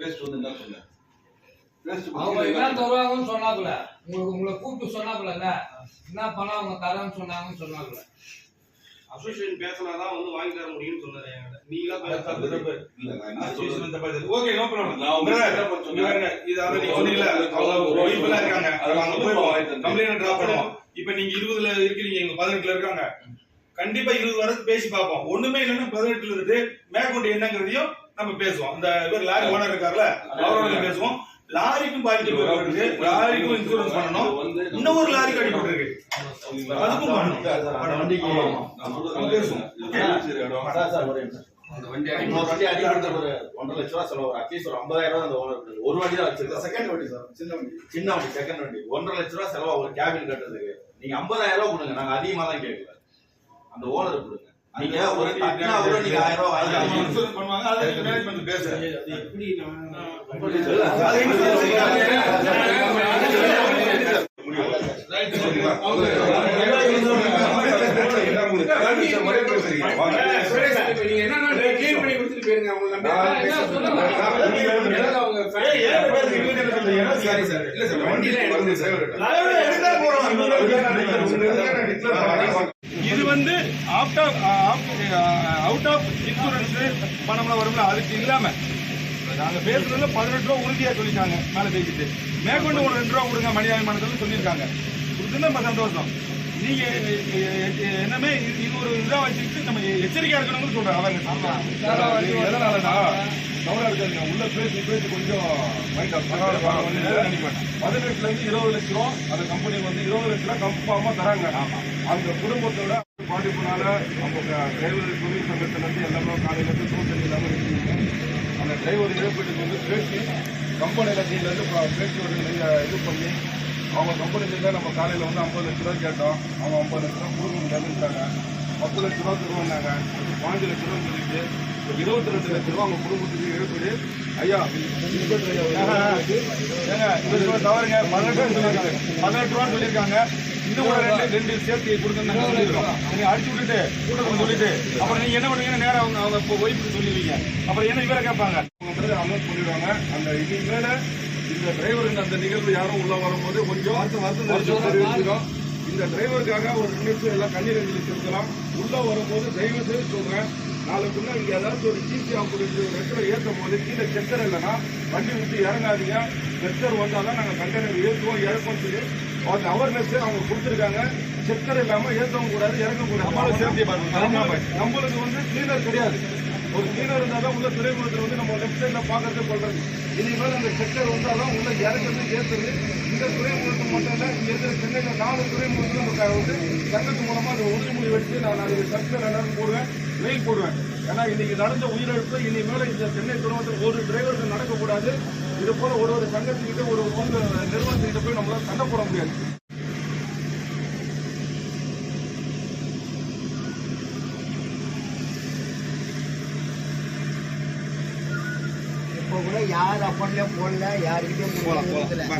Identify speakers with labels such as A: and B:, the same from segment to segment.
A: Paste வந்து என்ன paste
B: அவங்க என்ன தருவாங்கன்னு சொன்னாப்புல. உங்களுக்கு உங்களை கூப்பிட்டு சொன்னாப்புலங்க என்ன பணம் அவங்க தரேன்னு சொன்னாங்கன்னு சொன்னாப்புல.
C: அசோசியேஷன் பேசினாதான் வந்து வாங்கி தர முடியும்னு சொன்னாரு நீங்களா
D: அசோசியேஷன்
A: சொல்றேன்
D: தப்பா இது. அதான் நீங்க wife எல்லாம் இருக்காங்க. அங்க போய் பண்ணுவோம். இப்ப நீங்க இருபதுல இருக்கிறீங்க இங்க பதினெட்டுல இருக்காங்க. கண்டிப்பா இருபது வரைக்கும் பேசி பார்ப்போம். ஒண்ணுமே இல்லைன்னா பதினெட்டுல இருந்து மேற்கொண்டு என்னங்கிறதையும் நம்ம பேசுவோம். இந்த இவர் லாரி ஓனர் இருக்காருல்ல அவரோட பேசுவோம். லாரிக்கும் பாதிக்கப்பட்டிருக்கு லாரிக்கும் இன்சூரன்ஸ் பண்ணணும்.
A: வந்து
D: இன்னும் ஒரு லாரிக்கு அடிபட்டு இருக்கு அதுக்கும் பண்ணணும். நம்ம பேசுவோம்.
A: அந்த வண்டி
E: வண்டி அடிபட்டு ஒரு ஒன்றரை லட்ச ரூபா செலவு. அட்லீஸ்ட் ஒரு ஐம்பதாயிரம் அந்த ஓனர் இருக்கு ஒரு வண்டி தான் வச்சிருக்கோம்
F: செகண்ட் வண்டி சார் சின்ன வண்டி.
E: சின்ன வண்டி செகண்ட் வண்டி. ஒன்றரை லட்ச ரூபா செலவா ஒரு கேபின் கட்டுறதுக்கு. நீங்க ஐம்பதாயிரம் ரூபா கொடுங்க. நாங்க அதிகமா தான் கேட்கல அந்த ஓனர் கொடுங்க. நீங்க ஒரு தட்டினா கூட நீங்க ஆயிரம் ரூபாய் வாங்கி
D: இன்சூரன்ஸ் பண்ணுவாங்க அதை நீங்க மேனேஜ்மெண்ட் பேசுறேன்
C: அது எப்படி நான்
D: அது வந்து out of out of insurance பணம்ல வரும்ல அதுக்கு இல்லாம. நாங்க பேசுறதுல பதினெட்டு ரூபா உறுதியா சொல்லிட்டாங்க மேல பேசிட்டு. மேற்கொண்டு ஒரு ரெண்டு ரூபா கொடுங்க மனிதாபிமானத்தில் சொல்லியிருக்காங்க. கொடுத்துருந்தா நம்ம சந்தோஷம். நீங்க எ- எ- என்னமே இது ஒரு வச்சுக்கிட்டு நம்ம எச்சரிக்கையா இருக்கணும்னு சொல்றேன் அவங்க எதனாலனா கவனம் இருக்காதுங்க. உள்ள பேசி பேசி கொஞ்சம் மைண்ட் பதினெட்டுல இருந்து இருபது லட்ச ரூபா அந்த கம்பெனி வந்து இருபது லட்ச ரூபா கன்ஃபார்மா தராங்க. அந்த குடும்பத்தோட பாதிப்புனால நம்ம டிரைவர் தொழில் சங்கத்துல இருந்து எல்லாமே காலையில இருந்து சூழ்நிலை இல்லாம இருக்கீங்க அந்த டிரைவர் இழப்பீட்டுக்கு வந்து பேசி கம்பெனி லட்சியிலேருந்து இருந்து பேசி ஒரு இது பண்ணி அவங்க கம்பெனிலேருந்து நம்ம காலையில் வந்து ஐம்பது லட்ச ரூபா கேட்டோம் அவங்க ஐம்பது லட்ச ரூபா கொடுக்க முடியாதுன்றாங்க பத்து லட்ச ரூபா தருவாங்க பாஞ்சு லட்ச ரூபா சொல்லிட்டு இருபத்தி ரெண்டு லட்ச ரூபா அவங்க குடும்பத்துக்கு இழப்பீடு ஐயா இருபத்தி ஐயா, ஏங்க இருபது ரூபா தவறுங்க பதினெட்டு ரூபா சொல்லியிருக்காங்க பதினெட்டு ரூபா சொல்லியிருக்காங்க இன்னும் கூட ரெண்டு ரெண்டு சேர்த்து கொடுக்கணும்னு நாங்க அடிச்சு விட்டுட்டு கூட்டத்தில் சொல்லிட்டு அப்புறம் நீங்க என்ன பண்ணுவீங்கன்னா நேரா அவங்க அவங்க ஒய்ஃபுக்கு சொல்லுவீங்க அப்புறம் என்ன இவரை கேட்பாங்க? அவங்க அவங்க சொல்லிடுவாங்க. அந்த இது மேல இந்த டிரைவர் அந்த நிகழ்வு யாரும் உள்ள வரும்போது கொஞ்சம் வருத்தம் தெரிவிச்சுக்கிறோம் இந்த டிரைவருக்காக ஒரு நிமிஷம் எல்லாம் கண்ணீர் அஞ்சலி இருக்கலாம் உள்ள வரும்போது தயவு செய்து சொல்றேன். நாளைக்குள்ள இங்க ஏதாச்சும் ஒரு ஜிபி ஆம்புலன்ஸ் ரெக்கரை ஏற்றும் போது கீழே செக்கர் இல்லைன்னா வண்டி விட்டு இறங்காதீங்க. செக்கர் வந்தாதான் நாங்க கண்டெய்னர் ஏற்றுவோம் இறப்போம் சொல்லி அவங்க அவேர்னஸ் அவங்க கொடுத்துருக்காங்க. செக்கர் இல்லாம ஏற்றவும் கூடாது இறக்க கூடாது. நம்மளுக்கு வந்து கிளீனர் கிடையாது. ஒரு கிளீனர் இருந்தால் தான் உள்ள துறைமுகத்தில் வந்து நம்ம லெஃப்ட் சைடில் பார்க்கறது கொள்றது இனிமேல் அந்த செக்கர் வந்தால் தான் உள்ள இறக்குறது ஏற்றுறது இந்த துறைமுகத்துக்கு மட்டும் இல்லை இங்கே இருக்கிற சென்னையில் நாலு துறைமுகத்தில் நம்ம வந்து சங்கத்து மூலமாக அந்த உறுதிமொழி வச்சு நான் நாளைக்கு சர்ச்சர் எல்லாரும் போடுவேன் மெயில் போடுவேன். ஏன்னா இன்னைக்கு நடந்த உயிரிழப்பு இனிமேல் இந்த சென்னை துறைமுகத்தில் ஒரு டிரைவருக்கு நடக்கக்கூடாது. இது போல ஒரு ஒரு சங்கத்துக்கிட்ட ஒரு ஒரு நிறுவனத்துக்கிட்ட போய் நம்மளால சண்டை போட முடியாது.
F: இப்போ கூட யார் அக்கௌண்ட்லயும் போடல யாருக்கிட்டையும் போடல.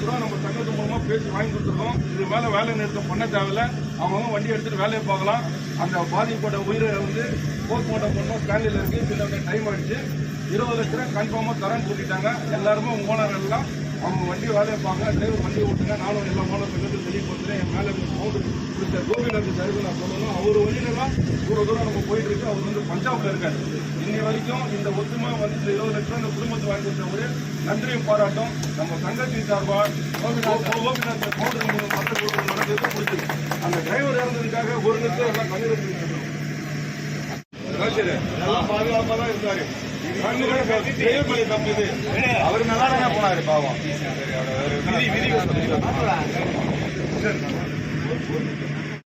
D: கூட ரூபா நம்ம சங்கத்து மூலமா பேசி வாங்கி கொடுத்துருக்கோம். இது மேல வேலை நிறுத்தம் பண்ண தேவையில்ல. அவங்க வண்டி எடுத்துட்டு வேலையை பார்க்கலாம். அந்த பாதிப்போட உயிரை வந்து போஸ்ட்மார்ட்டம் பண்ணோம் ஸ்டாண்டில் இருக்கு. இதுல டைம் ஆயிடுச்சு. இருபது லட்சம் கன்ஃபார்மாக தரேன்னு சொல்லிட்டாங்க. எல்லாருமே ஓனர் எல்லாம் அவங்க வண்டி வேலையை பார்க்க டிரைவர் வண்டி ஓட்டுங்க நானும் எல்லா ஓனர் சங்கத்தில் தெரிய கொடுத்துறேன் என் மேலே சவுண்டு கொடுத்த கோபிநாத் சாருக்கு நான் சொல்லணும். அவர் வழியிலலாம் தூர தூரம் நம்ம போயிட்டு இருக்கு. அவர் வந்து பஞ்சாப்ல இருக்காரு. இன்னை வரைக்கும் இந்த ஒத்துமை வந்து இந்த இருபது லட்சம் இந்த குடும்பத்தை வாங்கி கொடுத்தவரு நன்றியும் பாராட்டும். நம்ம சங்கத்தின் சார்பாக கோபிநாத் கோபிநாத் கவுண்டர் மூலம் மற்ற குடும்பம் நடந்தது கொடுத்து அந்த டிரைவர் இறந்ததுக்காக ஒரு நிமிஷம் எல்லாம் கண்ணீர் எல்லாம் பாதுகாப்பாக தான் இருந்தாரு அவர் நல்லா தானே போனாரு பாவம் விதி விதி